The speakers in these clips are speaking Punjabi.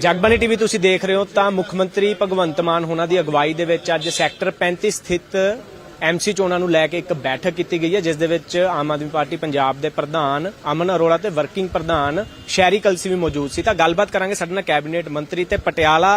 ਜਗਬਾਨੀ ਟੀਵੀ ਤੁਸੀਂ ਦੇਖ ਰਹੇ ਹੋ ਤਾਂ ਮੁੱਖ ਮੰਤਰੀ ਭਗਵੰਤ ਮਾਨ ਹੋਣਾ ਦੀ ਅਗਵਾਈ ਦੇ ਵਿੱਚ ਅੱਜ ਸੈਕਟਰ 35 ਸਥਿਤ ਐਮਸੀ ਚੋਣਾਂ ਨੂੰ ਲੈ ਕੇ ਇੱਕ ਬੈਠਕ ਕੀਤੀ ਗਈ ਹੈ, ਜਿਸ ਦੇ ਵਿੱਚ ਆਮ ਆਦਮੀ ਪਾਰਟੀ ਪੰਜਾਬ ਦੇ ਪ੍ਰਧਾਨ ਅਮਨ ਅਰੋੜਾ ਤੇ ਵਰਕਿੰਗ ਪ੍ਰਧਾਨ ਸ਼ਹਿਰੀ ਕਲਸੀ ਵੀ ਮੌਜੂਦ ਸੀ। ਤਾਂ ਗੱਲਬਾਤ ਕਰਾਂਗੇ ਸਾਡੇ ਨਾਲ ਕੈਬਨਿਟ ਮੰਤਰੀ ਤੇ ਪਟਿਆਲਾ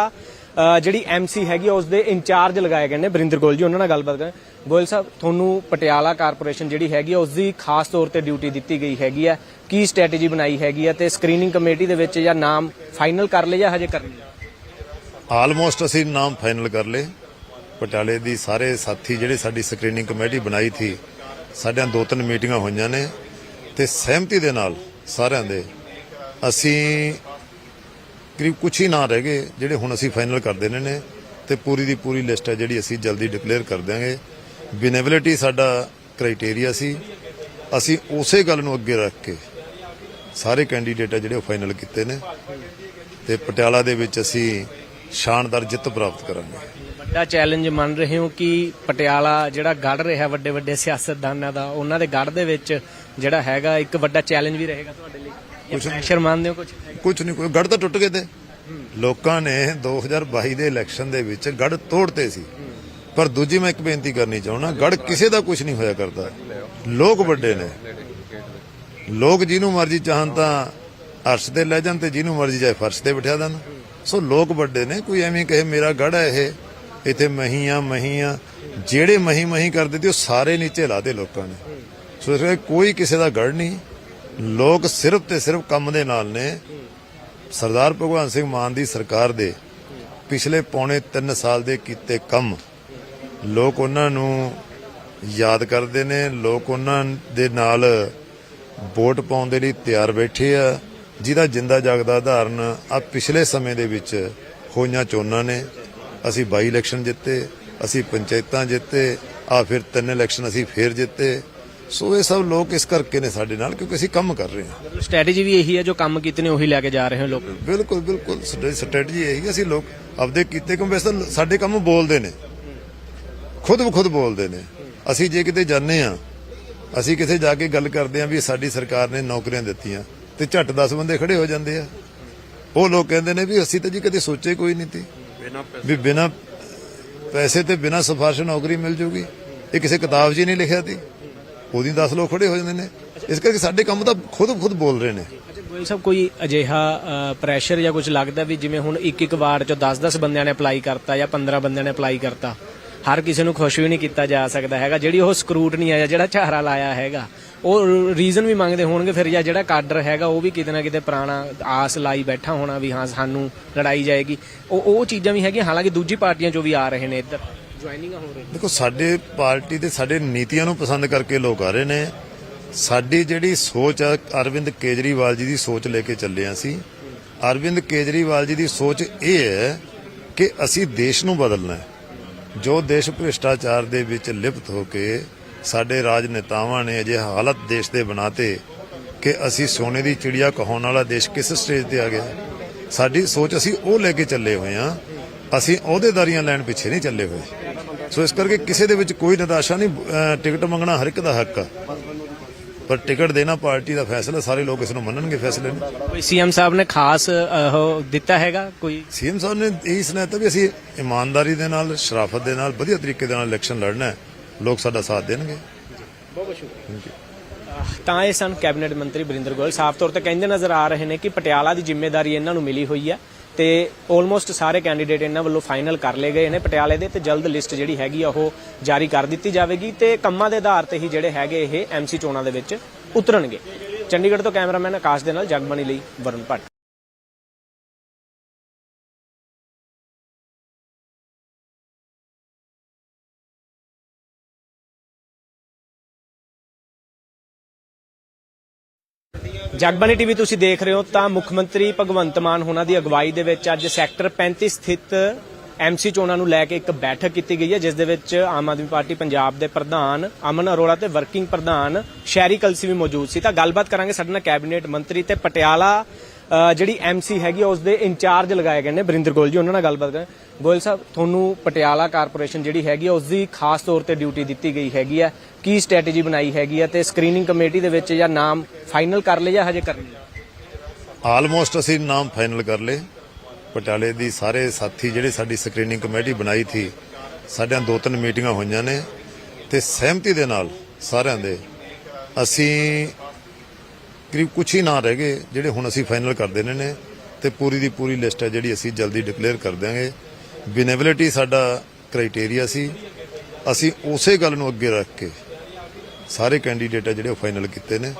ਜਿਹੜੀ ਐਮਸੀ ਹੈਗੀ ਆ, ਉਸ ਦੇ ਇੰਚਾਰਜ ਲਗਾਏ ਗਏ ਨੇ। ਬਰਿੰਦਰ ਗੋਇਲ ਜੀ ਉਹਨਾਂ ਨਾਲ ਗੱਲਬਾਤ ਕਰਾਂਗੇ। ਗੋਇਲ ਸਾਹਿਬ ਤੁਹਾਨੂੰ ਪਟਿਆਲਾ ਕਾਰਪੋਰੇਸ਼ਨ ਜਿਹੜੀ ਹੈਗੀ ਆ, ਉਸ ਦੀ ਖਾਸ ਤੌਰ ਤੇ ਡਿਊਟੀ ਦਿੱਤੀ ਗਈ ਹੈਗੀ ਆ। ਕੀ ਸਟ੍ਰੈਟੇਜੀ ਬਣਾਈ ਹੈਗੀ ਆ ਤੇ ਸਕਰੀਨਿੰਗ ਕਮੇਟੀ ਦੇ ਵਿੱਚ ਜਾਂ ਨਾਮ ਫਾਈਨਲ ਕਰ ਲਏ ਜਾਂ ਹਜੇ ਕਰਨੀ ਹੈ ਆਲਮੋਸਟ ਅਸੀਂ ਨਾਮ ਫਾਈਨਲ ਕਰ ਲਏ। ਪਟਿਆਲੇ ਦੀ ਸਾਰੇ ਸਾਥੀ ਜਿਹੜੇ ਸਾਡੀ ਸਕਰੀਨਿੰਗ ਕਮੇਟੀ ਬਣਾਈ ਥੀ ਸਾਡਿਆਂ ਦੋ ਤਿੰਨ ਮੀਟਿੰਗਾਂ ਹੋਈਆਂ ਨੇ ਤੇ ਸਹਿਮਤੀ ਦੇ ਨਾਲ ਸਾਰਿਆਂ ਦੇ ਅਸੀਂ ਕਰੀਬ ਕੁਝ ਹੀ ਨਾ ਰਹਿ ਗਏ, ਜਿਹੜੇ ਹੁਣ ਅਸੀਂ ਫਾਈਨਲ ਕਰ ਦੇਣੇ ਨੇ ਤੇ ਪੂਰੀ ਦੀ ਪੂਰੀ ਲਿਸਟ ਹੈ ਜਿਹੜੀ ਅਸੀਂ ਜਲਦੀ ਡਿਕਲੇਅਰ ਕਰ ਦਿਆਂਗੇ। ਬਿਨੇਬਿਲਿਟੀ ਸਾਡਾ ਕ੍ਰਾਈਟੇਰੀਆ ਸੀ। ਅਸੀਂ ਉਸੇ ਗੱਲ ਨੂੰ ਅੱਗੇ ਰੱਖ ਕੇ ਸਾਰੇ ਕੈਂਡੀਡੇਟ ਆ ਜਿਹੜੇ ਉਹ ਫਾਈਨਲ ਕੀਤੇ ਨੇ ਤੇ ਪਟਿਆਲਾ ਦੇ ਵਿੱਚ ਅਸੀਂ ਸ਼ਾਨਦਾਰ ਜਿੱਤ ਪ੍ਰਾਪਤ ਕਰਾਂਗੇ। ਵੱਡਾ ਚੈਲੰਜ ਮੰਨ ਰਹੇ ਹੋ ਕਿ ਪਟਿਆਲਾ ਜਿਹੜਾ ਗੜ ਰਿਹਾ ਵੱਡੇ ਵੱਡੇ ਸਿਆਸਤਦਾਨਾਂ ਦਾ, ਉਹਨਾਂ ਦੇ ਗੜ ਦੇ ਵਿੱਚ ਜਿਹੜਾ ਹੈਗਾ ਇੱਕ ਵੱਡਾ ਚੈਲੰਜ ਵੀ ਰਹੇਗਾ ਤੁਹਾਡੇ ਲਈ। ਕੁਝ ਪ੍ਰੈਸ਼ਰ ਮੰਨਦੇ ਹੋ ਕੁਝ ਕੁਝ ਨਹੀਂ ਕੋਈ ਗੜ ਤਾਂ ਟੁੱਟ ਗਏ ਤੇ। ਲੋਕਾਂ ਨੇ 2022 ਦੇ ਇਲੈਕਸ਼ਨ ਦੇ ਵਿੱਚ ਗੜ ਤੋੜਤੇ ਸੀ। ਪਰ ਦੂਜੀ ਮੈਂ ਇੱਕ ਬੇਨਤੀ ਕਰਨੀ ਚਾਹੁੰਦਾ ਗੜ ਕਿਸੇ ਦਾ ਕੁਝ ਨਹੀਂ ਹੋਇਆ ਕਰਦਾ। ਲੋਕ ਵੱਡੇ ਨੇ। ਲੋਕ ਜਿਹਨੂੰ ਮਰਜ਼ੀ ਚਾਹਨ ਤਾਂ ਅਰਸ਼ ਤੇ ਲੈ ਜਾਣ ਤੇ ਜਿਹਨੂੰ ਮਰਜ਼ੀ ਚਾਹੇ ਫਰਸ਼ ਤੇ ਬਿਠਾ ਦੇਣ। ਸੋ ਲੋਕ ਵੱਡੇ ਨੇ ਕੋਈ ਐਵੇਂ ਕਹੇ ਮੇਰਾ ਗੜ ਹੈ ਇਹ। ਇੱਥੇ ਮਹੀਆਂ ਮਹੀਆਂ। ਜਿਹੜੇ ਮਹੀ ਮਹੀ ਕਰਦੇ ਤੇ ਉਹ ਸਾਰੇ ਨੀਚੇ ਲਾਦੇ ਲੋਕਾਂ ਨੇ। ਸੋ ਕੋਈ ਕਿਸੇ ਦਾ ਗੜ ਨਹੀਂ। ਲੋਕ ਸਿਰਫ ਤੇ ਸਿਰਫ ਕੰਮ ਦੇ ਨਾਲ ਨੇ। ਸਰਦਾਰ ਭਗਵੰਤ ਸਿੰਘ ਮਾਨ ਦੀ ਸਰਕਾਰ ਦੇ ਪਿਛਲੇ ਪੌਣੇ 3 ਸਾਲ ਦੇ ਕੀਤੇ ਕੰਮ ਲੋਕ ਉਹਨਾਂ ਨੂੰ ਯਾਦ ਕਰਦੇ ਨੇ। ਲੋਕ ਉਹਨਾਂ ਦੇ ਨਾਲ ਵੋਟ ਪਾਉਣ ਦੇ ਲਈ ਤਿਆਰ ਬੈਠੇ ਆ, ਜਿਹਦਾ ਜਿੰਦਾ ਜਾਗਦਾ ਉਦਾਹਰਨ ਆ ਪਿਛਲੇ ਸਮੇਂ ਦੇ ਵਿੱਚ ਹੋਈਆਂ ਚੋਣਾਂ ਨੇ। ਅਸੀਂ ਬਾਈ ਇਲੈਕਸ਼ਨ ਜਿੱਤੇ, ਅਸੀਂ ਪੰਚਾਇਤਾਂ ਜਿੱਤੇ ਆ ਫਿਰ ਤਿੰਨ ਇਲੈਕਸ਼ਨ ਅਸੀਂ ਫੇਰ ਜਿੱਤੇ। ਸੋ ਇਹ ਸਭ ਲੋਕ ਇਸ ਕਰਕੇ ਨੇ ਸਾਡੇ ਨਾਲ ਕਿਉਂਕਿ ਅਸੀਂ ਕੰਮ ਕਰ ਰਹੇ ਹਾਂ। ਸਟ੍ਰੈਟੇਜੀ ਵੀ ਇਹੀ ਹੈ ਜੋ ਕੰਮ ਕੀਤੇ ਨੇ ਉਹੀ ਲੈ ਕੇ ਜਾ ਰਹੇ ਹੋ ਲੋਕ। ਬਿਲਕੁਲ ਬਿਲਕੁਲ। ਸਾਡੀ ਸਟ੍ਰੈਟਜੀ ਇਹੀ ਹੈ ਅਸੀਂ ਲੋਕ ਆਪਦੇ ਕੀਤੇ ਕੰਮ ਵੈਸੇ ਸਾਡੇ ਕੰਮ ਬੋਲਦੇ ਨੇ। ਖੁਦ ਬਖੁਦ ਬੋਲਦੇ ਨੇ। ਅਸੀਂ ਜੇ ਕਿਤੇ ਜਾਂਦੇ ਆ ਅਸੀਂ ਕਿਤੇ ਜਾ ਕੇ ਗੱਲ ਕਰਦੇ ਆ ਵੀ ਸਾਡੀ ਸਰਕਾਰ ਨੇ ਨੌਕਰੀਆਂ ਦਿੱਤੀਆਂ ਤੇ ਝੱਟ 10 ਬੰਦੇ ਖੜੇ ਹੋ ਜਾਂਦੇ ਆ। ਉਹ ਲੋਕ ਕਹਿੰਦੇ ਨੇ ਵੀ ਅਸੀਂ ਤਾਂ ਜੀ ਕਦੇ ਸੋਚੇ ਕੋਈ ਨਹੀਂ ਤੀ ਵੀ ਬਿਨਾ ਪੈਸੇ ਤੇ ਬਿਨਾ ਸਿਫਾਰਿਸ਼ ਨੌਕਰੀ ਮਿਲ ਜੂਗੀ। ਇਹ ਕਿਸੇ ਕਿਤਾਬ 'ਚ ਨਹੀਂ ਲਿਖਿਆ ਤੀ ਉਹਦੀ 10 ਲੋਕ ਖੜੇ ਹੋ ਜਾਂਦੇ ਨੇ। ਇਸ ਕਰਕੇ ਸਾਡੇ ਕੰਮ ਤਾਂ ਖੁਦ ਖੁਦ ਬੋਲ ਰਹੇ ਨੇ। ਗੋਇਲ ਸਾਹਿਬ, ਕੋਈ ਅਜਿਹਾ ਪ੍ਰੈਸ਼ਰ ਜਾਂ ਕੁਝ ਲੱਗਦਾ ਵੀ ਜਿਵੇਂ ਹੁਣ ਇੱਕ ਇੱਕ ਵਾਰਡ ਚੋਂ 10-10 ਬੰਦਿਆਂ ਨੇ ਅਪਲਾਈ ਕਰਤਾ ਜਾਂ 15 ਬੰਦਿਆਂ ਨੇ ਅਪਲਾਈ ਕਰਤਾ, ਹਰ ਕਿਸੇ ਨੂੰ ਖੁਸ਼ ਵੀ ਨਹੀਂ ਕੀਤਾ ਜਾ ਸਕਦਾ ਹੈਗਾ, ਜਿਹੜੀ ਉਹ ਸਕਰੂਟਨੀ ਆ ਜਿਹੜਾ ਝਾਰਾ ਲਾਇਆ ਹੈਗਾ, ਉਹ ਰੀਜ਼ਨ ਵੀ ਮੰਗਦੇ ਹੋਣਗੇ ਫਿਰ ਜਾਂ ਜਿਹੜਾ ਕਾਡਰ ਹੈਗਾ ਉਹ ਵੀ ਕਿਤੇ ਨਾ ਕਿਤੇ ਪੁਰਾਣਾ ਆਸ ਲਾਈ ਬੈਠਾ ਹੋਣਾ ਵੀ ਹਾਂ, ਸਾਨੂੰ ਲੜਾਈ ਜਾਏਗੀ। ਉਹ ਉਹ ਚੀਜ਼ਾਂ ਵੀ ਹੈਗੀਆਂ, ਹਾਲਾਂਕਿ ਦੂਜੀ ਪਾਰਟੀਆਂ ਚੋਂ ਵੀ ਆ ਰਹੇ ਨੇ ਇੱਧਰ। ਜੁਆਇਨਿੰਗਾਂ ਹੋ ਰਹੀਆਂ? ਦੇਖੋ, ਸਾਡੇ ਪਾਰਟੀ ਦੇ ਸਾਡੇ ਨੀਤੀਆਂ ਨੂੰ ਪਸੰਦ ਕਰਕੇ ਲੋਕ ਆ ਰਹੇ ਨੇ। ਸਾਡੀ ਜਿਹੜੀ ਸੋਚ ਆ, ਅਰਵਿੰਦ ਕੇਜਰੀਵਾਲ ਜੀ ਦੀ ਸੋਚ ਲੈ ਕੇ ਚੱਲੇ ਹਾਂ ਅਸੀਂ। ਅਰਵਿੰਦ ਕੇਜਰੀਵਾਲ ਜੀ ਦੀ ਸੋਚ ਇਹ ਹੈ ਕਿ ਅਸੀਂ ਦੇਸ਼ ਨੂੰ ਬਦਲਣਾ ਹੈ। ਜੋ ਦੇਸ਼ ਭ੍ਰਿਸ਼ਟਾਚਾਰ ਦੇ ਵਿੱਚ ਲਿਪਤ ਹੋ ਕੇ ਸਾਡੇ ਰਾਜਨੇਤਾਵਾਂ ਨੇ ਅਜੇ ਹਾਲਤ ਦੇਸ਼ ਦੇ ਬਣਾਤੇ ਕਿ ਅਸੀਂ ਸੋਨੇ ਦੀ ਚਿੜੀਆ ਕਹਾਉਣ ਵਾਲਾ ਦੇਸ਼ ਕਿਸ ਸਟੇਜ ਤੇ ਆ ਗਿਆ ਸਾਡੀ ਸੋਚ ਅਸੀਂ ਉਹ ਲੈ ਕੇ ਚੱਲੇ ਹੋਏ ਹਾਂ ਅਸੀਂ ਅਹੁਦੇਦਾਰੀਆਂ ਲੈਣ ਪਿੱਛੇ ਨਹੀਂ ਚੱਲੇ ਹੋਏ। ਸੋ ਇਸ ਕਰਕੇ ਕਿਸੇ ਦੇ ਵਿੱਚ ਕੋਈ ਨਿਰਾਸ਼ਾ ਨਹੀਂ ਟਿਕਟ ਮੰਗਣਾ ਹਰ ਇੱਕ ਦਾ ਹੱਕ ਆ। ਪਰ ਟਿਕਟ ਦੇਣਾ ਪਾਰਟੀ ਦਾ ਫੈਸਲਾ ਸਾਰੇ ਲੋਕ ਇਸ ਨੂੰ ਮੰਨਣਗੇ ਫੈਸਲੇ ਨੂੰ। ਕੋਈ ਸੀਐਮ ਸਾਹਿਬ ਨੇ ਖਾਸ ਉਹ ਦਿੱਤਾ ਹੈਗਾ? ਕੋਈ ਸੀਐਮ ਸਾਹਿਬ ਨੇ ਇਹੀ ਸੁਣਾਇਆ ਵੀ ਅਸੀਂ ਇਮਾਨਦਾਰੀ ਦੇ ਨਾਲ ਸ਼ਰਾਫਤ ਦੇ ਨਾਲ ਵਧੀਆ ਤਰੀਕੇ ਦੇ ਨਾਲ ਇਲੈਕਸ਼ਨ ਲੜਨਾ ਹੈ। ਲੋਕ ਸਾਡਾ ਸਾਥ ਦੇਣਗੇ। ਤਾਂ ਇਹ ਸਨ ਕੈਬਨਿਟ ਮੰਤਰੀ ਬਰਿੰਦਰ ਗੋਇਲ। ਸਾਫ਼ ਤੌਰ ਤੇ ਕਹਿੰਦੇ ਨਜ਼ਰ ਆ ਰਹੇ ਨੇ ਕਿ ਪਟਿਆਲਾ ਦੀ ਜ਼ਿੰਮੇਵਾਰੀ ਇਹਨਾਂ ਨੂੰ ਮਿਲੀ ਹੋਈ ਹੈ ਤੇ ਆਲਮੋਸਟ ਸਾਰੇ ਕੈਂਡੀਡੇਟ ਇਹਨਾਂ ਵੱਲੋਂ ਫਾਈਨਲ ਕਰ ਲਏ ਗਏ ਨੇ ਪਟਿਆਲੇ ਦੇ ਤੇ ਜਲਦ ਲਿਸਟ ਜਿਹੜੀ ਹੈਗੀ ਆ ਉਹ ਜਾਰੀ ਕਰ ਦਿੱਤੀ ਜਾਵੇਗੀ ਤੇ ਕੰਮਾਂ ਦੇ ਆਧਾਰ ਤੇ ਹੀ ਜਿਹੜੇ ਹੈਗੇ ਇਹ ਐਮਸੀ ਚੋਣਾਂ ਦੇ ਵਿੱਚ ਉਤਰਨਗੇ। ਚੰਡੀਗੜ੍ਹ ਤੋਂ ਕੈਮਰਾਮੈਨ ਆਕਾਸ਼ ਦੇ ਨਾਲ ਜਗਬਾਣੀ ਲਈ ਵਰੁਣ ਭੱਟ। ਜਗਬਾਣੀ ਟੀਵੀ ਤੁਸੀਂ ਦੇਖ ਰਹੇ ਹੋ ਤਾਂ ਮੁੱਖ ਮੰਤਰੀ ਭਗਵੰਤ ਮਾਨ ਹੋਣਾ ਦੀ ਅਗਵਾਈ ਦੇ ਵਿੱਚ ਅੱਜ ਸੈਕਟਰ 35 ਸਥਿਤ ਐਮਸੀ ਚੋਣਾਂ ਨੂੰ ਲੈ ਕੇ ਇੱਕ ਬੈਠਕ ਕੀਤੀ ਗਈ ਹੈ, ਜਿਸ ਦੇ ਵਿੱਚ ਆਮ ਆਦਮੀ ਪਾਰਟੀ ਪੰਜਾਬ ਦੇ ਪ੍ਰਧਾਨ ਅਮਨ ਅਰੋੜਾ ਤੇ ਵਰਕਿੰਗ ਪ੍ਰਧਾਨ ਸ਼ਹਿਰੀ ਕਲਸੀ ਵੀ ਮੌਜੂਦ ਸੀ। ਤਾਂ ਗੱਲਬਾਤ ਕਰਾਂਗੇ ਸਾਡੇ ਨਾਲ ਕੈਬਨਿਟ ਮੰਤਰੀ ਤੇ ਪਟਿਆਲਾ ਜਿਹੜੀ ਐਮਸੀ ਹੈਗੀ ਆ, ਉਸ ਦੇ ਇੰਚਾਰਜ ਲਗਾਏ ਗਏ ਨੇ ਬਰਿੰਦਰ ਗੋਇਲ ਜੀ ਉਹਨਾਂ ਨਾਲ ਗੱਲਬਾਤ ਕਰ ਗੋਇਲ ਸਾਹਿਬ ਤੁਹਾਨੂੰ ਪਟਿਆਲਾ ਕਾਰਪੋਰੇਸ਼ਨ ਜਿਹੜੀ ਹੈਗੀ ਆ, ਉਸ ਦੀ ਖਾਸ ਤੌਰ ਤੇ ਡਿਊਟੀ ਦਿੱਤੀ ਗਈ ਹੈਗੀ ਆ। ਕੀ ਸਟ੍ਰੈਟੇਜੀ ਬਣਾਈ ਹੈਗੀ ਆ ਤੇ ਸਕਰੀਨਿੰਗ ਕਮੇਟੀ ਦੇ ਵਿੱਚ ਜਾਂ ਨਾਮ ਫਾਈਨਲ ਕਰ ਲਏ ਜਾਂ ਹਜੇ ਕਰਨੀ ਹੈ ਆਲਮੋਸਟ ਅਸੀਂ ਨਾਮ ਫਾਈਨਲ ਕਰ ਲਏ। ਪਟਿਆਲੇ ਦੀ ਸਾਰੇ ਸਾਥੀ ਜਿਹੜੇ ਸਾਡੀ ਸਕਰੀਨਿੰਗ ਕਮੇਟੀ ਬਣਾਈ ਸੀ ਸਾਡਿਆਂ ਦੋ ਤਿੰਨ ਮੀਟਿੰਗਾਂ ਹੋਈਆਂ ਨੇ ਤੇ ਸਹਿਮਤੀ ਦੇ ਨਾਲ ਸਾਰਿਆਂ ਦੇ ਅਸੀਂ ਕਰੀਬ ਕੁਛ ਹੀ ਨਾਂ ਰਹਿ ਗਏ, ਜਿਹੜੇ ਹੁਣ ਅਸੀਂ ਫਾਈਨਲ ਕਰ ਦੇਣੇ ਨੇ ਤੇ ਪੂਰੀ ਦੀ ਪੂਰੀ ਲਿਸਟ ਹੈ ਜਿਹੜੀ ਅਸੀਂ ਜਲਦੀ ਡਿਕਲੇਅਰ ਕਰ ਦਿਆਂਗੇ। ਬਿਨੇਬਿਲਿਟੀ ਸਾਡਾ ਕ੍ਰਾਈਟੇਰੀਆ ਸੀ। ਅਸੀਂ ਉਸੇ ਗੱਲ ਨੂੰ ਅੱਗੇ ਰੱਖ ਕੇ ਸਾਰੇ ਕੈਂਡੀਡੇਟ ਆ ਜਿਹੜੇ ਉਹ ਫਾਈਨਲ ਕੀਤੇ ਨੇ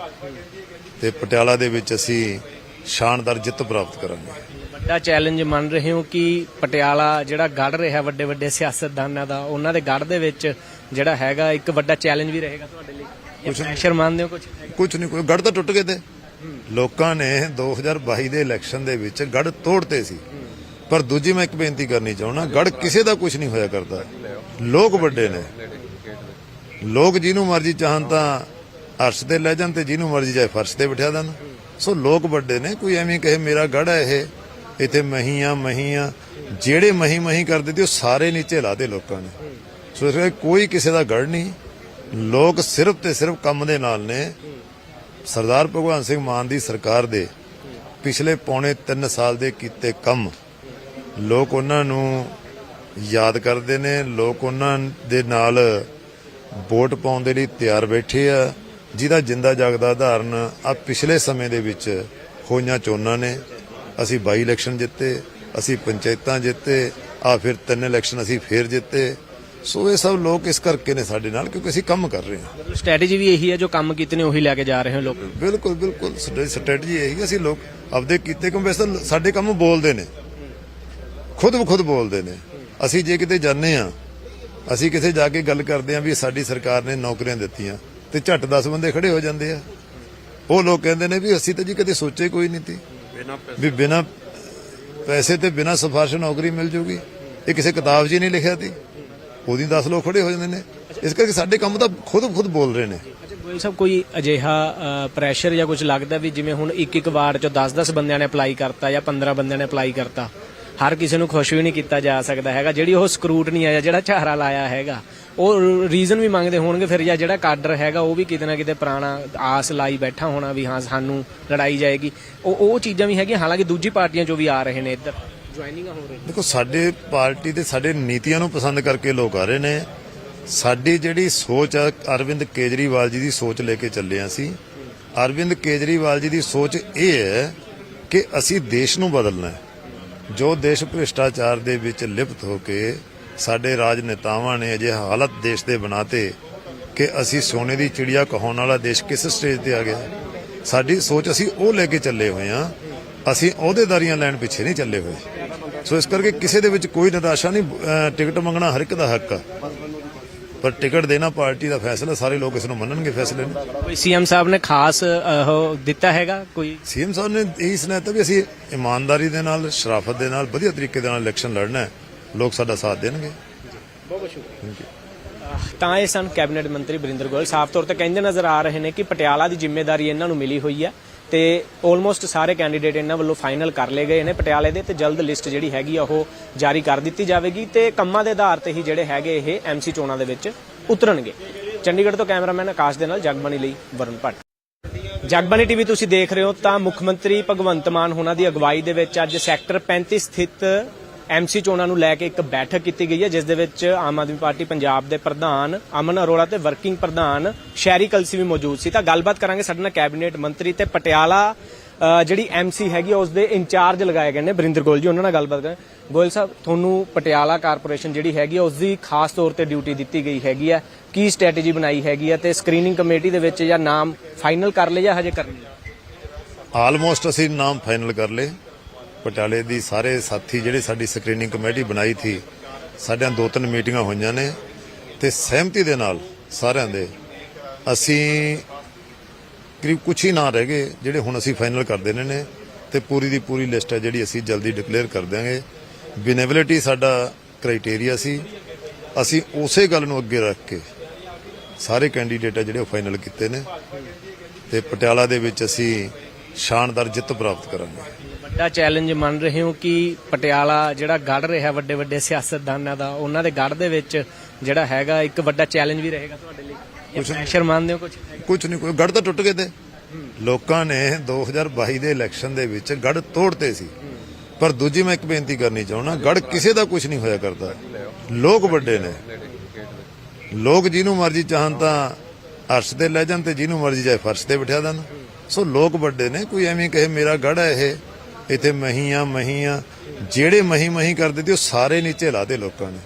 ਤੇ ਪਟਿਆਲਾ ਦੇ ਵਿੱਚ ਅਸੀਂ ਸ਼ਾਨਦਾਰ ਜਿੱਤ ਪ੍ਰਾਪਤ ਕਰਾਂਗੇ। ਵੱਡਾ ਚੈਲੰਜ ਮੰਨ ਰਹੇ ਹੋ ਕਿ ਪਟਿਆਲਾ ਜਿਹੜਾ ਗੜ ਰਿਹਾ ਵੱਡੇ ਵੱਡੇ ਸਿਆਸਤਦਾਨਾਂ ਦਾ, ਉਹਨਾਂ ਦੇ ਗੜ ਦੇ ਵਿੱਚ ਜਿਹੜਾ ਹੈਗਾ ਇੱਕ ਵੱਡਾ ਚੈਲੰਜ ਵੀ ਰਹੇਗਾ ਤੁਹਾਡੇ ਲਈ। ਕੁਝ ਪ੍ਰੈਸ਼ਰ ਮੰਨਦੇ ਹੋ ਕੁਝ ਕੁਝ ਨਹੀਂ ਕੋਈ ਗੜ ਤਾਂ ਟੁੱਟ ਗਏ ਤੇ। ਲੋਕਾਂ ਨੇ 2022 ਦੇ ਇਲੈਕਸ਼ਨ ਦੇ ਵਿੱਚ ਗੜ ਤੋੜਤੇ ਸੀ। ਪਰ ਦੂਜੀ ਮੈਂ ਇੱਕ ਬੇਨਤੀ ਕਰਨੀ ਚਾਹੁੰਦਾ ਗੜ ਕਿਸੇ ਦਾ ਕੁਝ ਨਹੀਂ ਹੋਇਆ ਕਰਦਾ। ਲੋਕ ਵੱਡੇ ਨੇ। ਲੋਕ ਜਿਹਨੂੰ ਮਰਜ਼ੀ ਚਾਹਨ ਤਾਂ ਅਰਸ਼ ਤੇ ਲੈ ਜਾਣ ਤੇ ਜਿਹਨੂੰ ਮਰਜ਼ੀ ਜਾਏ ਫਰਸ਼ ਤੇ ਬਿਠਾ ਦੇਣ। ਸੋ ਲੋਕ ਵੱਡੇ ਨੇ ਕੋਈ ਐਵੇਂ ਕਹੇ ਮੇਰਾ ਗੜ ਹੈ ਇਹ। ਇੱਥੇ ਮਹੀਆਂ ਮਹੀਆਂ ਜਿਹੜੇ ਮਹੀ ਮਹੀ ਕਰਦੇ ਤੇ ਉਹ ਸਾਰੇ ਨੀਚੇ ਲਾਦੇ ਲੋਕਾਂ ਨੇ। ਸੋ ਇਸ ਕਰਕੇ ਕੋਈ ਕਿਸੇ ਦਾ ਗੜ ਨਹੀਂ। ਲੋਕ ਸਿਰਫ ਤੇ ਸਿਰਫ ਕੰਮ ਦੇ ਨਾਲ ਨੇ। ਸਰਦਾਰ ਭਗਵੰਤ ਸਿੰਘ ਮਾਨ ਦੀ ਸਰਕਾਰ ਦੇ ਪਿਛਲੇ ਪੌਣੇ 3 ਸਾਲ ਦੇ ਕੀਤੇ ਕੰਮ, ਲੋਕ ਉਹਨਾਂ ਨੂੰ ਯਾਦ ਕਰਦੇ ਨੇ। ਲੋਕ ਉਹਨਾਂ ਦੇ ਨਾਲ ਵੋਟ ਪਾਉਣ ਦੇ ਲਈ ਤਿਆਰ ਬੈਠੇ ਆ। ਜਿਹਦਾ ਜਿੰਦਾ ਜਾਗਦਾ ਉਦਾਹਰਨ ਆ, ਪਿਛਲੇ ਸਮੇਂ ਦੇ ਵਿੱਚ ਹੋਈਆਂ ਚੋਣਾਂ ਨੇ। ਅਸੀਂ ਬਾਈ ਇਲੈਕਸ਼ਨ ਜਿੱਤੇ, ਅਸੀਂ ਪੰਚਾਇਤਾਂ ਜਿੱਤੇ, ਆ ਫਿਰ ਤਿੰਨ ਇਲੈਕਸ਼ਨ ਅਸੀਂ ਫੇਰ ਜਿੱਤੇ। ਸੋ ਇਹ ਸਭ ਲੋਕ ਇਸ ਕਰਕੇ ਨੇ ਸਾਡੇ ਨਾਲ ਕਿਉਂਕਿ ਅਸੀਂ ਕੰਮ ਕਰ ਰਹੇ ਹਾਂ। ਮਤਲਬ ਸਟ੍ਰੈਟਜੀ ਵੀ ਇਹੀ ਹੈ ਜੋ ਕੰਮ ਕੀਤੇ ਨੇ ਉਹੀ ਲੈ ਕੇ ਜਾ ਰਹੇ ਹੋ ਲੋਕ। ਬਿਲਕੁਲ ਬਿਲਕੁਲ। ਸਾਡੀ ਸਟ੍ਰੈਟਜੀ ਇਹੀ ਹੈ ਅਸੀਂ ਲੋਕ ਆਪਦੇ ਕੀਤੇ ਕੰਮ ਵੈਸੇ ਤਾਂ ਸਾਡੇ ਕੰਮ ਬੋਲਦੇ ਨੇ। ਖੁਦ ਬ ਖੁਦ ਬੋਲਦੇ ਨੇ। ਅਸੀਂ ਜੇ ਕਿਤੇ ਜਾਂਦੇ ਆ ਅਸੀਂ ਕਿਸੇ ਜਾ ਕੇ ਗੱਲ ਕਰਦੇ ਆ ਵੀ ਸਾਡੀ ਸਰਕਾਰ ਨੇ ਨੌਕਰੀਆਂ ਦਿੱਤੀਆਂ ਤੇ ਝੱਟ 10 ਬੰਦੇ ਖੜੇ ਹੋ ਜਾਂਦੇ ਆ। ਉਹ ਲੋਕ ਕਹਿੰਦੇ ਨੇ ਵੀ ਅਸੀਂ ਤਾਂ ਜੀ ਕਦੇ ਸੋਚੇ ਕੋਈ ਨਹੀਂ ਸੀ। ਵੀ ਬਿਨਾ ਪੈਸੇ ਤੇ ਬਿਨਾ ਸਿਫਾਰਿਸ਼ ਨੌਕਰੀ ਮਿਲ ਜੂਗੀ। ਇਹ ਕਿਸੇ ਕਿਤਾਬ 'ਚ ਹੀ ਨਹੀਂ ਲਿਖਿਆ ਸੀ। ਉਹਦੀ 10 ਲੋਕ ਖੜੇ ਹੋ ਜਾਂਦੇ ਨੇ। ਇਸ ਕਰਕੇ ਸਾਡੇ ਕੰਮ ਤਾਂ ਖੁਦ ਖੁਦ ਬੋਲ ਰਹੇ ਨੇ। ਗੋਇਲ ਸਾਹਿਬ, ਕੋਈ ਅਜਿਹਾ ਪ੍ਰੈਸ਼ਰ ਜਾਂ ਕੁਝ ਲੱਗਦਾ ਵੀ ਜਿਵੇਂ ਹੁਣ ਇੱਕ ਇੱਕ ਵਾਰਡ ਚੋਂ 10-10 ਬੰਦਿਆਂ ਨੇ ਅਪਲਾਈ ਕਰਤਾ ਜਾਂ 15 ਬੰਦਿਆਂ ਨੇ ਅਪਲਾਈ ਕਰਤਾ, ਹਰ ਕਿਸੇ ਨੂੰ ਖੁਸ਼ ਵੀ ਨਹੀਂ ਕੀਤਾ ਜਾ ਸਕਦਾ ਹੈਗਾ। ਜਿਹੜੀ ਉਹ ਸਕਰੂਟਨੀ ਆ ਜਿਹੜਾ ਝਾਰਾ ਲਾਇਆ ਹੈਗਾ, ਉਹ ਰੀਜ਼ਨ ਵੀ ਮੰਗਦੇ ਹੋਣਗੇ ਫਿਰ, ਜਾਂ ਜਿਹੜਾ ਕਾਡਰ ਹੈਗਾ, ਉਹ ਵੀ ਕਿਤੇ ਨਾ ਕਿਤੇ ਪੁਰਾਣਾ ਆਸ ਲਾਈ ਬੈਠਾ ਹੋਣਾ ਵੀ ਹਾਂ, ਸਾਨੂੰ ਲੜਾਈ ਜਾਏਗੀ। ਉਹ ਉਹ ਚੀਜ਼ਾਂ ਵੀ ਹੈਗੀਆਂ, ਹਾਲਾਂਕਿ ਦੂਜੀ ਪਾਰਟੀਆਂ ਚੋਂ ਵੀ ਆ ਰਹੇ ਨੇ ਇੱਧਰ। ਜੁਆਇਨਿੰਗਾਂ ਹੋ ਰਹੀਆਂ? ਦੇਖੋ, ਸਾਡੇ ਪਾਰਟੀ ਦੇ ਸਾਡੇ ਨੀਤੀਆਂ ਨੂੰ ਪਸੰਦ ਕਰਕੇ ਲੋਕ ਆ ਰਹੇ ਨੇ। ਸਾਡੀ ਜਿਹੜੀ ਸੋਚ ਆ, ਅਰਵਿੰਦ ਕੇਜਰੀਵਾਲ ਜੀ ਦੀ ਸੋਚ ਲੈ ਕੇ ਚੱਲੇ ਹਾਂ ਅਸੀਂ। ਅਰਵਿੰਦ ਕੇਜਰੀਵਾਲ ਜੀ ਦੀ ਸੋਚ ਇਹ ਹੈ ਕਿ ਅਸੀਂ ਦੇਸ਼ ਨੂੰ ਬਦਲਣਾ ਹੈ। ਜੋ ਦੇਸ਼ ਭ੍ਰਿਸ਼ਟਾਚਾਰ ਦੇ ਵਿੱਚ ਲਿਪਤ ਹੋ ਕੇ ਸਾਡੇ ਰਾਜਨੇਤਾਵਾਂ ਨੇ ਅਜੇ ਹਾਲਤ ਦੇਸ਼ ਦੇ ਬਣਾਤੇ ਕਿ ਅਸੀਂ ਸੋਨੇ ਦੀ ਚਿੜੀਆ ਕਹਾਉਣ ਵਾਲਾ ਦੇਸ਼ ਕਿਸ ਸਟੇਜ ਤੇ ਆ ਗਿਆ ਸਾਡੀ ਸੋਚ ਅਸੀਂ ਉਹ ਲੈ ਕੇ ਚੱਲੇ ਹੋਏ ਹਾਂ ਅਸੀਂ ਅਹੁਦੇਦਾਰੀਆਂ ਲੈਣ ਪਿੱਛੇ ਨਹੀਂ ਚੱਲੇ ਹੋਏ। ਸੋ ਇਸ ਕਰਕੇ ਕਿਸੇ ਦੇ ਵਿੱਚ ਕੋਈ ਨਿਰਾਸ਼ਾ ਨਹੀਂ ਟਿਕਟ ਮੰਗਣਾ ਹਰ ਇੱਕ ਦਾ ਹੱਕ ਆ। ਪਰ ਟਿਕਟ ਦੇਣਾ ਪਾਰਟੀ ਦਾ ਫੈਸਲਾ ਸਾਰੇ ਲੋਕ ਇਸ ਨੂੰ ਮੰਨਣਗੇ ਫੈਸਲੇ ਨੂੰ। ਕੋਈ ਸੀਐਮ ਸਾਹਿਬ ਨੇ ਖਾਸ ਅਹ, ਉਹ ਦਿੱਤਾ ਹੈਗਾ ਕੋਈ? ਸੀਐਮ ਸਾਹਿਬ ਨੇ ਇਹੀ ਸੁਣਾਇਆ ਤਾਂ ਵੀ ਅਸੀਂ ਇਮਾਨਦਾਰੀ ਦੇ ਨਾਲ ਸ਼ਰਾਫਤ ਦੇ ਨਾਲ ਵਧੀਆ ਤਰੀਕੇ ਦੇ ਨਾਲ ਇਲੈਕਸ਼ਨ ਲੜਨਾ ਹੈ। ਲੋਕ ਸਾਡਾ ਸਾਥ ਦੇਣਗੇ। ਤਾਂ ਇਹ ਸਨ ਕੈਬਨਿਟ ਮੰਤਰੀ ਬਰਿੰਦਰ ਗੋਇਲ। ਸਾਫ਼ ਤੌਰ ਤੇ ਕਹਿੰਦੇ ਨਜ਼ਰ ਆ ਰਹੇ ਨੇ ਕਿ ਪਟਿਆਲਾ ਦੀ ਜ਼ਿੰਮੇਵਾਰੀ ਇਹਨਾਂ ਨੂੰ ਮਿਲੀ ਹੋਈ ਹੈ। ਤੇ ਆਲਮੋਸਟ ਸਾਰੇ ਕੈਂਡੀਡੇਟ ਇਹਨਾਂ ਵੱਲੋਂ ਫਾਈਨਲ ਕਰ ਲਏ ਗਏ ਨੇ ਪਟਿਆਲੇ ਦੇ ਤੇ ਜਲਦ ਲਿਸਟ ਜਿਹੜੀ ਹੈਗੀ ਆ ਉਹ ਜਾਰੀ ਕਰ ਦਿੱਤੀ ਜਾਵੇਗੀ ਤੇ ਕੰਮਾਂ ਦੇ ਆਧਾਰ ਤੇ ਹੀ ਜਿਹੜੇ ਹੈਗੇ ਇਹ ਐਮਸੀ ਚੋਣਾਂ ਦੇ ਵਿੱਚ ਉਤਰਨਗੇ। ਚੰਡੀਗੜ੍ਹ ਤੋਂ ਕੈਮਰਾਮੈਨ ਆਕਾਸ਼ ਦੇ ਨਾਲ ਜਗਬਾਣੀ ਲਈ ਵਰੁਣ ਭੱਟ। ਜਗਬਾਣੀ ਟੀਵੀ ਤੁਸੀਂ ਦੇਖ ਰਹੇ ਹੋ ਤਾਂ ਮੁੱਖ ਮੰਤਰੀ ਭਗਵੰਤ ਮਾਨ ਹੋਣਾ ਦੀ ਅਗਵਾਈ ਦੇ ਵਿੱਚ ਅੱਜ ਸੈਕਟਰ 35 ਸਥਿਤ ਐਮਸੀ ਚੋਣਾਂ ਨੂੰ ਲੈ ਕੇ ਇੱਕ ਬੈਠਕ ਕੀਤੀ ਗਈ ਹੈ ਜਿਸ ਦੇ ਵਿੱਚ ਆਮ ਆਦਮੀ ਪਾਰਟੀ ਪੰਜਾਬ ਦੇ ਪ੍ਰਧਾਨ ਅਮਨ ਅਰੋੜਾ ਤੇ ਵਰਕਿੰਗ ਪ੍ਰਧਾਨ ਸ਼ਹਿਰੀ ਕਲਸੀ ਵੀ ਮੌਜੂਦ ਸੀ। ਤਾਂ ਗੱਲਬਾਤ ਕਰਾਂਗੇ ਸਾਡੇ ਨਾਲ ਕੈਬਨਿਟ ਮੰਤਰੀ ਤੇ ਪਟਿਆਲਾ ਜਿਹੜੀ ਐਮਸੀ ਹੈਗੀ ਉਸ ਦੇ ਇੰਚਾਰਜ ਲਗਾਏ ਗਏ ਨੇ ਬਰਿੰਦਰ ਗੋਲ ਜੀ ਉਹਨਾਂ ਨਾਲ ਗੱਲਬਾਤ ਕਰਾਂ ਗੋਇਲ ਸਾਹਿਬ ਤੁਹਾਨੂੰ ਪਟਿਆਲਾ ਕਾਰਪੋਰੇਸ਼ਨ ਜਿਹੜੀ ਹੈਗੀ ਆ, ਉਸ ਦੀ ਖਾਸ ਤੌਰ ਤੇ ਡਿਊਟੀ ਦਿੱਤੀ ਗਈ ਹੈਗੀ ਹੈ ਕੀ ਸਟ੍ਰੈਟਜੀ ਬਣਾਈ ਹੈਗੀ ਹੈ ਤੇ ਸਕਰੀਨਿੰਗ ਕਮੇਟੀ ਦੇ ਵਿੱਚ ਜਾਂ ਨਾਮ ਫਾਈਨਲ ਕਰ ਲਏ ਜਾਂ ਹਜੇ ਕਰਨੀ ਆਲਮੋਸਟ ਅਸੀਂ ਨਾਮ ਫਾਈਨਲ ਕਰ ਲਏ। ਪਟਿਆਲੇ ਦੀ ਸਾਰੇ ਸਾਥੀ ਜਿਹੜੇ ਸਾਡੀ ਸਕਰੀਨਿੰਗ ਕਮੇਟੀ ਬਣਾਈ ਸੀ ਸਾਡਿਆਂ ਦੋ ਤਿੰਨ ਮੀਟਿੰਗਾਂ ਹੋਈਆਂ ਨੇ ਤੇ ਸਹਿਮਤੀ ਦੇ ਨਾਲ ਸਾਰਿਆਂ ਦੇ ਅਸੀਂ ਕਰੀਬ ਕੁਛ ਹੀ ਨਾ ਰਹਿ ਗਏ, ਜਿਹੜੇ ਹੁਣ ਅਸੀਂ ਫਾਈਨਲ ਕਰ ਦੇਣੇ ਨੇ ਤੇ ਪੂਰੀ ਦੀ ਪੂਰੀ ਲਿਸਟ ਹੈ ਜਿਹੜੀ ਅਸੀਂ ਜਲਦੀ ਡਿਕਲੇਅਰ ਕਰ ਦਿਆਂਗੇ। ਬਿਨੇਬਿਲਿਟੀ ਸਾਡਾ ਕ੍ਰਾਈਟੇਰੀਆ ਸੀ। ਅਸੀਂ ਉਸੇ ਗੱਲ ਨੂੰ ਅੱਗੇ ਰੱਖ ਕੇ ਸਾਰੇ ਕੈਂਡੀਡੇਟ ਆ ਜਿਹੜੇ ਉਹ ਫਾਈਨਲ ਕੀਤੇ ਨੇ ਤੇ ਪਟਿਆਲਾ ਦੇ ਵਿੱਚ ਅਸੀਂ ਸ਼ਾਨਦਾਰ ਜਿੱਤ ਪ੍ਰਾਪਤ ਕਰਾਂਗੇ। ਵੱਡਾ ਚੈਲੰਜ ਮੰਨ ਰਹੇ ਹੋ ਕਿ ਪਟਿਆਲਾ ਜਿਹੜਾ ਗੜ ਰਿਹਾ ਵੱਡੇ ਵੱਡੇ ਸਿਆਸਤਦਾਨਾਂ ਦਾ ਉਹਨਾਂ ਦੇ ਗੜ ਦੇ ਵਿੱਚ ਜਿਹੜਾ ਹੈਗਾ ਇੱਕ ਵੱਡਾ ਚੈਲੰਜ ਵੀ ਰਹੇਗਾ ਤੁਹਾਡੇ ਲਈ। ਕੁਝ ਪ੍ਰੈਸ਼ਰ ਮੰਨਦੇ ਹੋ ਕੁਝ ਕੁਝ ਨਹੀਂ ਕੋਈ ਗੜ ਤਾਂ ਟੁੱਟ ਗਏ ਤੇ। ਲੋਕਾਂ ਨੇ 2022 ਦੇ ਇਲੈਕਸ਼ਨ ਦੇ ਵਿੱਚ ਗੜ ਤੋੜਤੇ ਸੀ। ਪਰ ਦੂਜੀ ਮੈਂ ਇੱਕ ਬੇਨਤੀ ਕਰਨੀ ਚਾਹੁੰਦਾ ਗੜ ਕਿਸੇ ਦਾ ਕੁਝ ਨਹੀਂ ਹੋਇਆ ਕਰਦਾ। ਲੋਕ ਵੱਡੇ ਨੇ। ਲੋਕ ਜਿਹਨੂੰ ਮਰਜ਼ੀ ਚਾਹਨ ਤਾਂ ਅਰਸ਼ ਤੇ ਲੈ ਜਾਣ ਤੇ ਜਿਹਨੂੰ ਮਰਜ਼ੀ ਜਾਏ ਫਰਸ਼ ਤੇ ਬਿਠਾ ਦੇਣ। ਸੋ ਲੋਕ ਵੱਡੇ ਨੇ ਕੋਈ ਐਵੇਂ ਕਹੇ ਮੇਰਾ ਗੜ ਹੈ ਇਹ। ਇੱਥੇ ਮਹੀਆਂ ਮਹੀਆਂ, ਜਿਹੜੇ ਮਹੀ ਮਹੀ ਕਰਦੇ ਤੇ ਉਹ ਸਾਰੇ ਨੀਚੇ ਲਾਦੇ ਲੋਕਾਂ ਨੇ।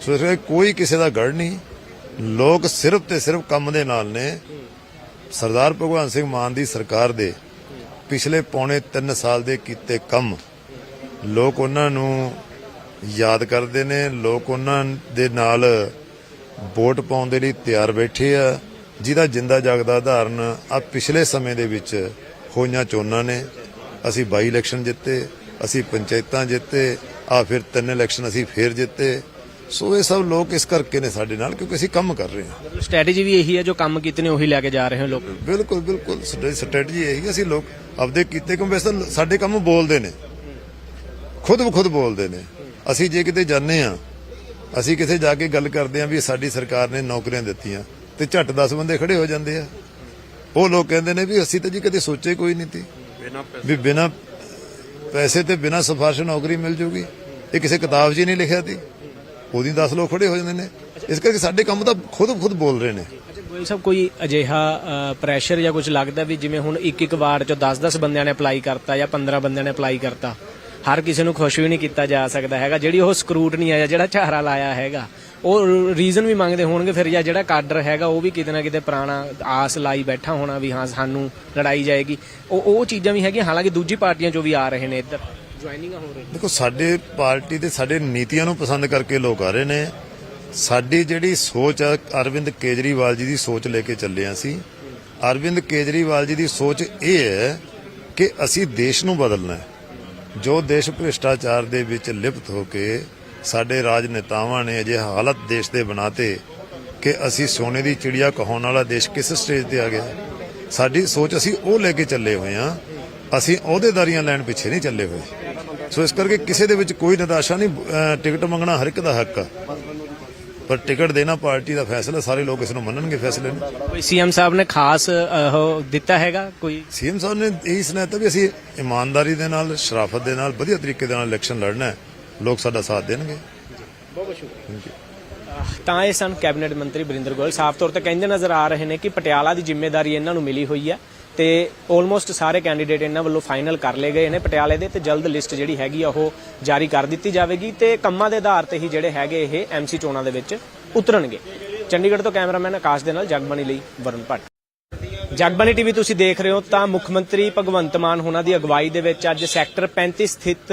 ਸੋ ਇਸ ਕਰਕੇ ਕੋਈ ਕਿਸੇ ਦਾ ਗੜ ਨਹੀਂ। ਲੋਕ ਸਿਰਫ ਤੇ ਸਿਰਫ ਕੰਮ ਦੇ ਨਾਲ ਨੇ। ਸਰਦਾਰ ਭਗਵੰਤ ਸਿੰਘ ਮਾਨ ਦੀ ਸਰਕਾਰ ਦੇ ਪਿਛਲੇ ਪੌਣੇ 3 ਸਾਲ ਦੇ ਕੀਤੇ ਕੰਮ, ਲੋਕ ਉਹਨਾਂ ਨੂੰ ਯਾਦ ਕਰਦੇ ਨੇ। ਲੋਕ ਉਹਨਾਂ ਦੇ ਨਾਲ ਵੋਟ ਪਾਉਣ ਦੇ ਲਈ ਤਿਆਰ ਬੈਠੇ ਆ। ਜਿਹਦਾ ਜਿੰਦਾ ਜਾਗਦਾ ਉਦਾਹਰਨ ਆ, ਪਿਛਲੇ ਸਮੇਂ ਦੇ ਵਿੱਚ ਹੋਈਆਂ ਚੋਣਾਂ ਨੇ। ਅਸੀਂ ਬਾਈ ਇਲੈਕਸ਼ਨ ਜਿੱਤੇ ਅਸੀਂ ਪੰਚਾਇਤਾਂ ਜਿੱਤੇ ਆ ਫਿਰ ਤਿੰਨ ਇਲੈਕਸ਼ਨ ਅਸੀਂ ਫੇਰ ਜਿੱਤੇ। ਸੋ ਇਹ ਸਭ ਲੋਕ ਇਸ ਕਰਕੇ ਨੇ ਸਾਡੇ ਨਾਲ ਕਿਉਂਕਿ ਅਸੀਂ ਕੰਮ ਕਰ ਰਹੇ ਹਾਂ। ਮਤਲਬ ਸਟ੍ਰੈਟਜੀ ਵੀ ਇਹੀ ਹੈ ਜੋ ਕੰਮ ਕੀਤੇ ਨੇ ਉਹੀ ਲੈ ਕੇ ਜਾ ਰਹੇ ਹੋ ਲੋਕ। ਬਿਲਕੁਲ ਬਿਲਕੁਲ। ਸਟ੍ਰੈਟਜੀ ਇਹੀ ਅਸੀਂ ਲੋਕ ਆਪਦੇ ਕੀਤੇ ਕੰਮ। ਵੈਸੇ ਸਾਡੇ ਕੰਮ ਬੋਲਦੇ ਨੇ। ਖੁਦ ਖੁਦ ਬੋਲਦੇ ਨੇ। ਅਸੀਂ ਜੇ ਕਿਤੇ ਜਾਂਦੇ ਆ ਅਸੀਂ ਕਿਸੇ ਜਾ ਕੇ ਗੱਲ ਕਰਦੇ ਆ ਵੀ ਸਾਡੀ ਸਰਕਾਰ ਨੇ ਨੌਕਰੀਆਂ ਦਿੱਤੀਆਂ ਤੇ ਝੱਟ 10 ਬੰਦੇ ਖੜੇ ਹੋ ਜਾਂਦੇ ਆ। ਉਹ ਲੋਕ ਕਹਿੰਦੇ ਨੇ ਵੀ ਅਸੀਂ ਤਾਂ ਜੀ ਕਦੇ ਸੋਚੇ ਕੋਈ ਨਹੀਂ ਸੀ। ਵੀ ਬਿਨਾ ਪੈਸੇ ਤੇ ਬਿਨਾ ਸਿਫਾਰਿਸ਼ ਨੌਕਰੀ ਮਿਲ ਜੂਗੀ। ਇਹ ਕਿਸੇ ਕਿਤਾਬ 'ਚ ਹੀ ਨਹੀਂ ਲਿਖਿਆ ਸੀ। ਉਹਦੀ 10 ਲੋਕ ਖੜੇ ਹੋ ਜਾਂਦੇ ਨੇ। ਇਸ ਕਰਕੇ ਸਾਡੇ ਕੰਮ ਤਾਂ ਖੁਦ ਖੁਦ ਬੋਲ ਰਹੇ ਨੇ। ਅੱਛਾ ਗੋਇਲ ਸਾਹਿਬ ਕੋਈ ਅਜਿਹਾ ਪ੍ਰੈਸ਼ਰ ਜਾਂ ਕੁਝ ਲੱਗਦਾ ਵੀ ਜਿਵੇਂ ਹੁਣ ਇੱਕ ਇੱਕ ਵਾਰਡ ਚੋਂ 10-10 ਬੰਦਿਆਂ ਨੇ ਅਪਲਾਈ ਕਰਤਾ ਜਾਂ 15 ਬੰਦਿਆਂ ਨੇ ਅਪਲਾਈ ਕਰਤਾ ਹਰ ਕਿਸੇ ਨੂੰ ਖੁਸ਼ ਵੀ ਨਹੀਂ ਕੀਤਾ ਜਾ ਸਕਦਾ ਹੈਗਾ। ਜਿਹੜੀ ਉਹ ਸਕਰੂਟਨੀ ਆ ਜਿਹੜਾ ਝਾਰਾ ਲਾਇਆ ਹੈਗਾ ਉਹ ਰੀਜ਼ਨ ਵੀ ਮੰਗਦੇ ਹੋਣਗੇ, ਫਿਰ ਜਾਂ ਜਿਹੜਾ ਕਾਡਰ ਹੈਗਾ, ਉਹ ਵੀ ਕਿਤੇ ਨਾ ਕਿਤੇ ਪੁਰਾਣਾ ਆਸ ਲਾਈ ਬੈਠਾ ਹੋਣਾ ਵੀ ਹਾਂ, ਸਾਨੂੰ ਲੜਾਈ ਜਾਏਗੀ। ਉਹ ਉਹ ਚੀਜ਼ਾਂ ਵੀ ਹੈਗੀਆਂ, ਹਾਲਾਂਕਿ ਦੂਜੀ ਪਾਰਟੀਆਂ ਚੋਂ ਵੀ ਆ ਰਹੇ ਨੇ ਇੱਧਰ। ਜੁਆਇਨਿੰਗਾਂ ਹੋ ਰਹੀਆਂ ਦੇਖੋ, ਸਾਡੇ ਪਾਰਟੀ ਦੇ ਸਾਡੇ ਨੀਤੀਆਂ ਨੂੰ ਪਸੰਦ ਕਰਕੇ ਲੋਕ ਆ ਰਹੇ ਨੇ। ਸਾਡੀ ਜਿਹੜੀ ਸੋਚ ਆ, ਅਰਵਿੰਦ ਕੇਜਰੀਵਾਲ ਜੀ ਦੀ ਸੋਚ ਲੈ ਕੇ ਚੱਲੇ ਹਾਂ ਅਸੀਂ। ਅਰਵਿੰਦ ਕੇਜਰੀਵਾਲ ਜੀ ਦੀ ਸੋਚ ਇਹ ਹੈ ਕਿ ਅਸੀਂ ਦੇਸ਼ ਨੂੰ ਬਦਲਣਾ ਹੈ। ਜੋ ਦੇਸ਼ ਭ੍ਰਿਸ਼ਟਾਚਾਰ ਦੇ ਵਿੱਚ ਲਿਪਤ ਹੋ ਕੇ ਸਾਡੇ ਰਾਜਨੇਤਾਵਾਂ ਨੇ ਅਜੇ ਹਾਲਤ ਦੇਸ਼ ਦੇ ਬਣਾਤੇ ਕਿ ਅਸੀਂ ਸੋਨੇ ਦੀ ਚਿੜੀਆ ਕਹਾਉਣ ਵਾਲਾ ਦੇਸ਼ ਕਿਸ ਸਟੇਜ ਤੇ ਆ ਗਿਆ ਸਾਡੀ ਸੋਚ ਅਸੀਂ ਉਹ ਲੈ ਕੇ ਚੱਲੇ ਹੋਏ ਹਾਂ। ਅਸੀਂ ਅਹੁਦੇਦਾਰੀਆਂ ਲੈਣ ਪਿੱਛੇ ਨਹੀਂ ਚੱਲੇ ਹੋਏ। ਸੋ ਇਸ ਕਰਕੇ ਕਿਸੇ ਦੇ ਵਿੱਚ ਕੋਈ ਨਿਰਾਸ਼ਾ ਨਹੀਂ ਟਿਕਟ ਮੰਗਣਾ ਹਰ ਇੱਕ ਦਾ ਹੱਕ ਆ। ਪਰ ਟਿਕਟ ਦੇਣਾ ਪਾਰਟੀ ਦਾ ਫੈਸਲਾ ਸਾਰੇ ਲੋਕ ਇਸ ਨੂੰ ਮੰਨਣਗੇ ਫੈਸਲੇ ਨੂੰ। ਕੋਈ ਸੀਐਮ ਸਾਹਿਬ ਨੇ ਖਾਸ ਦਿੱਤਾ ਹੈਗਾ? ਕੋਈ ਸੀਐਮ ਸਾਹਿਬ ਨੇ ਇਹੀ ਸੁਣਾਇਆ ਵੀ ਅਸੀਂ ਇਮਾਨਦਾਰੀ ਦੇ ਨਾਲ ਸ਼ਰਾਫਤ ਦੇ ਨਾਲ ਵਧੀਆ ਤਰੀਕੇ ਦੇ ਨਾਲ ਇਲੈਕਸ਼ਨ ਲੜਨਾ ਹੈ। ਲੋਕ ਸਾਡਾ ਸਾਥ ਦੇਣਗੇ। ਤਾਂ ਇਹ ਸਨ ਕੈਬਨਿਟ ਮੰਤਰੀ ਬਰਿੰਦਰ ਗੋਇਲ। ਸਾਫ਼ ਤੌਰ ਤੇ ਕਹਿੰਦੇ ਨਜ਼ਰ ਆ ਰਹੇ ਨੇ ਕਿ ਪਟਿਆਲਾ ਦੀ ਜ਼ਿੰਮੇਵਾਰੀ ਇਹਨਾਂ ਨੂੰ ਮਿਲੀ ਹੋਈ ਹੈ ਤੇ ਆਲਮੋਸਟ ਸਾਰੇ ਕੈਂਡੀਡੇਟ ਇਹਨਾਂ ਵੱਲੋਂ ਫਾਈਨਲ ਕਰ ਲਏ ਗਏ ਨੇ ਪਟਿਆਲੇ ਦੇ ਤੇ ਜਲਦ ਲਿਸਟ ਜਿਹੜੀ ਹੈਗੀ ਆ ਉਹ ਜਾਰੀ ਕਰ ਦਿੱਤੀ ਜਾਵੇਗੀ ਤੇ ਕੰਮਾਂ ਦੇ ਆਧਾਰ ਤੇ ਹੀ ਜਿਹੜੇ ਹੈਗੇ ਇਹ ਐਮਸੀ ਚੋਣਾਂ ਦੇ ਵਿੱਚ ਉਤਰਨਗੇ। ਚੰਡੀਗੜ੍ਹ ਤੋਂ ਕੈਮਰਾਮੈਨ ਆਕਾਸ਼ ਦੇ ਨਾਲ ਜਗਬਾਣੀ ਲਈ ਵਰੁਣ ਭੱਟ। ਜਗਬਾਣੀ ਟੀਵੀ ਤੁਸੀਂ ਦੇਖ ਰਹੇ ਹੋ ਤਾਂ ਮੁੱਖ ਮੰਤਰੀ ਭਗਵੰਤ ਮਾਨ ਹੋਣਾ ਦੀ ਅਗਵਾਈ ਦੇ ਵਿੱਚ ਅੱਜ ਸੈਕਟਰ 35 ਸਥਿਤ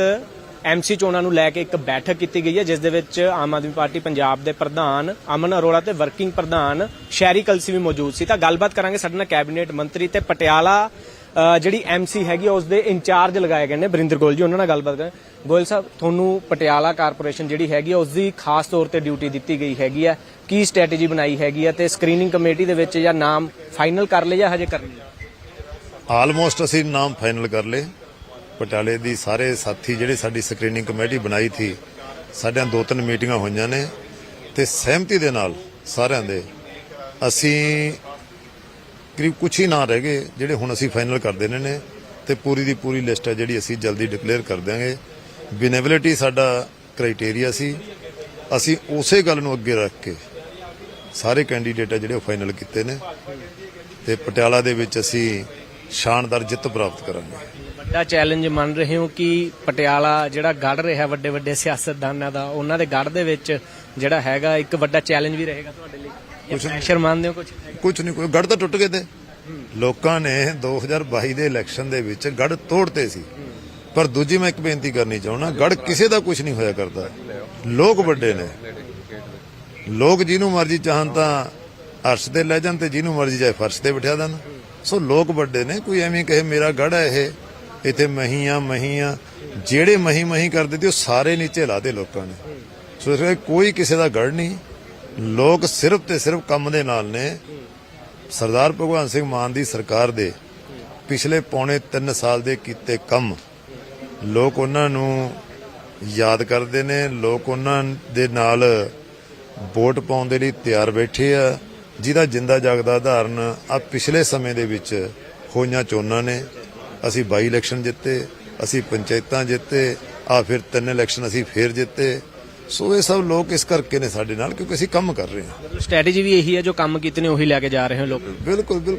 ਐਮਸੀ ਚੋਣਾਂ ਨੂੰ ਲੈ ਕੇ ਇੱਕ ਬੈਠਕ ਕੀਤੀ ਗਈ ਹੈ ਜਿਸ ਦੇ ਵਿੱਚ ਆਮ ਆਦਮੀ ਪਾਰਟੀ ਪੰਜਾਬ ਦੇ ਪ੍ਰਧਾਨ ਅਮਨ ਅਰੋੜਾ ਤੇ ਵਰਕਿੰਗ ਪ੍ਰਧਾਨ ਸ਼ੈਰੀ ਕਲਸੀ ਵੀ ਮੌਜੂਦ ਸੀ। ਤਾਂ ਗੱਲਬਾਤ ਕਰਾਂਗੇ ਸਾਡੇ ਨਾਲ ਕੈਬਨਿਟ ਮੰਤਰੀ ਤੇ ਪਟਿਆਲਾ ਅ, ਜਿਹੜੀ ਐਮਸੀ ਹੈਗੀ ਆ, ਉਸ ਦੇ ਇੰਚਾਰਜ ਲਗਾਏ ਗਏ ਨੇ ਬਰਿੰਦਰ ਗੋਇਲ ਜੀ ਉਹਨਾਂ ਨਾਲ ਗੱਲਬਾਤ ਕਰ ਗੋਇਲ ਸਾਹਿਬ ਤੁਹਾਨੂੰ ਪਟਿਆਲਾ ਕਾਰਪੋਰੇਸ਼ਨ ਜਿਹੜੀ ਹੈਗੀ ਆ, ਉਸ ਦੀ ਖਾਸ ਤੌਰ ਤੇ ਡਿਊਟੀ ਦਿੱਤੀ ਗਈ ਹੈਗੀ ਆ ਕੀ ਸਟ੍ਰੈਟਜੀ ਬਣਾਈ ਹੈਗੀ ਆ ਤੇ ਸਕਰੀਨਿੰਗ ਕਮੇਟੀ ਦੇ ਵਿੱਚ ਜਾਂ ਨਾਮ ਫਾਈਨਲ ਕਰ ਲਏ ਜਾਂ ਹਜੇ ਕਰਨੀ ਹੈ ਆਲਮੋਸਟ ਅਸੀਂ ਨਾਮ ਫਾਈਨਲ ਕਰ ਲਏ। ਪਟਿਆਲੇ ਦੀ ਸਾਰੇ ਸਾਥੀ ਜਿਹੜੇ ਸਾਡੀ ਸਕਰੀਨਿੰਗ ਕਮੇਟੀ ਬਣਾਈ ਸੀ ਸਾਡਿਆਂ ਦੋ ਤਿੰਨ ਮੀਟਿੰਗਾਂ ਹੋਈਆਂ ਨੇ ਤੇ ਸਹਿਮਤੀ ਦੇ ਨਾਲ ਸਾਰਿਆਂ ਦੇ ਅਸੀਂ ਕਰੀਬ ਕੁਝ ਹੀ ਨਾ ਰਹਿ ਗਏ, ਜਿਹੜੇ ਹੁਣ ਅਸੀਂ ਫਾਈਨਲ ਕਰ ਦੇਣੇ ਨੇ ਤੇ ਪੂਰੀ ਦੀ ਪੂਰੀ ਲਿਸਟ ਹੈ ਜਿਹੜੀ ਅਸੀਂ ਜਲਦੀ ਡਿਕਲੇਅਰ ਕਰ ਦਿਆਂਗੇ। ਬਿਨੇਬਿਲਿਟੀ ਸਾਡਾ ਕ੍ਰਾਈਟੇਰੀਆ ਸੀ। ਅਸੀਂ ਉਸੇ ਗੱਲ ਨੂੰ ਅੱਗੇ ਰੱਖ ਕੇ ਸਾਰੇ ਕੈਂਡੀਡੇਟ ਆ ਜਿਹੜੇ ਉਹ ਫਾਈਨਲ ਕੀਤੇ ਨੇ ਤੇ ਪਟਿਆਲਾ ਦੇ ਵਿੱਚ ਅਸੀਂ ਸ਼ਾਨਦਾਰ ਜਿੱਤ ਪ੍ਰਾਪਤ ਕਰਾਂਗੇ। ਵੱਡਾ ਚੈਲੰਜ ਮੰਨ ਰਹੇ ਹੋ ਕਿ ਪਟਿਆਲਾ ਜਿਹੜਾ ਗੜ ਰਿਹਾ ਵੱਡੇ ਵੱਡੇ ਸਿਆਸਤਦਾਨਾਂ ਦਾ ਉਹਨਾਂ ਦੇ ਗੜ ਦੇ ਵਿੱਚ ਜਿਹੜਾ ਹੈਗਾ ਇੱਕ ਵੱਡਾ ਚੈਲੰਜ ਵੀ ਰਹੇਗਾ ਤੁਹਾਡੇ ਲਈ। ਕੁਝ ਪ੍ਰੈਸ਼ਰ ਮੰਨਦੇ ਹੋ ਕੁਝ ਕੁਝ ਨਹੀਂ ਕੋਈ ਗੜ ਤਾਂ ਟੁੱਟ ਗਏ ਤੇ। ਲੋਕਾਂ ਨੇ 2022 ਦੇ ਇਲੈਕਸ਼ਨ ਦੇ ਵਿੱਚ ਗੜ ਤੋੜਤੇ ਸੀ। ਪਰ ਦੂਜੀ ਮੈਂ ਇੱਕ ਬੇਨਤੀ ਕਰਨੀ ਚਾਹੁੰਦਾ ਗੜ ਕਿਸੇ ਦਾ ਕੁਝ ਨਹੀਂ ਹੋਇਆ ਕਰਦਾ। ਲੋਕ ਵੱਡੇ ਨੇ। ਲੋਕ ਜਿਹਨੂੰ ਮਰਜ਼ੀ ਚਾਹਨ ਤਾਂ ਅਰਸ਼ ਤੇ ਲੈ ਜਾਣ ਤੇ ਜਿਹਨੂੰ ਮਰਜ਼ੀ ਜਾਏ ਫਰਸ਼ ਤੇ ਬਿਠਾ ਦੇਣ। ਸੋ ਲੋਕ ਵੱਡੇ ਨੇ ਕੋਈ ਐਵੇਂ ਕਹੇ ਮੇਰਾ ਗੜ ਹੈ ਇਹ। ਇੱਥੇ ਮਹੀਆਂ ਮਹੀਆਂ, ਜਿਹੜੇ ਮਹੀ ਮਹੀ ਕਰਦੇ ਤੇ ਉਹ ਸਾਰੇ ਨੀਚੇ ਲਾਦੇ ਲੋਕਾਂ ਨੇ। ਸੋ ਇਸ ਕਰਕੇ ਕੋਈ ਕਿਸੇ ਦਾ ਗੜ ਨਹੀਂ। ਲੋਕ ਸਿਰਫ ਤੇ ਸਿਰਫ ਕੰਮ ਦੇ ਨਾਲ ਨੇ। ਸਰਦਾਰ ਭਗਵੰਤ ਸਿੰਘ ਮਾਨ ਦੀ ਸਰਕਾਰ ਦੇ ਪਿਛਲੇ ਪੌਣੇ 3 ਸਾਲ ਦੇ ਕੀਤੇ ਕੰਮ, ਲੋਕ ਉਹਨਾਂ ਨੂੰ ਯਾਦ ਕਰਦੇ ਨੇ। ਲੋਕ ਉਹਨਾਂ ਦੇ ਨਾਲ ਵੋਟ ਪਾਉਣ ਦੇ ਲਈ ਤਿਆਰ ਬੈਠੇ ਆ। ਜਿਹਦਾ ਜਿੰਦਾ ਜਾਗਦਾ ਉਦਾਹਰਨ ਆ, ਪਿਛਲੇ ਸਮੇਂ ਦੇ ਵਿੱਚ ਹੋਈਆਂ ਚੋਣਾਂ ਨੇ। ਅਸੀਂ ਬਾਈ ਇਲੈਕਸ਼ਨ ਜਿੱਤੇ ਅਸੀਂ ਪੰਚਾਇਤਾਂ ਜਿੱਤੇ ਆ ਫਿਰ ਤਿੰਨ ਇਲੈਕਸ਼ਨ ਅਸੀਂ ਫੇਰ ਜਿੱਤੇ। ਸੋ ਇਹ ਸਭ ਲੋਕ ਇਸ ਕਰਕੇ ਨੇ ਸਾਡੇ ਨਾਲ ਕਿਉਂਕਿ ਅਸੀਂ ਕੰਮ ਕਰ ਰਹੇ ਹਾਂ। ਸਟ੍ਰੈਟੇਜੀ ਵੀ ਇਹੀ ਹੈ ਜੋ ਕੰਮ ਕੀਤੇ ਨੇ ਉਹੀ ਲੈ ਕੇ ਜਾ ਰਹੇ ਹੋ ਲੋਕ। ਬਿਲਕੁਲ ਬਿਲਕੁਲ।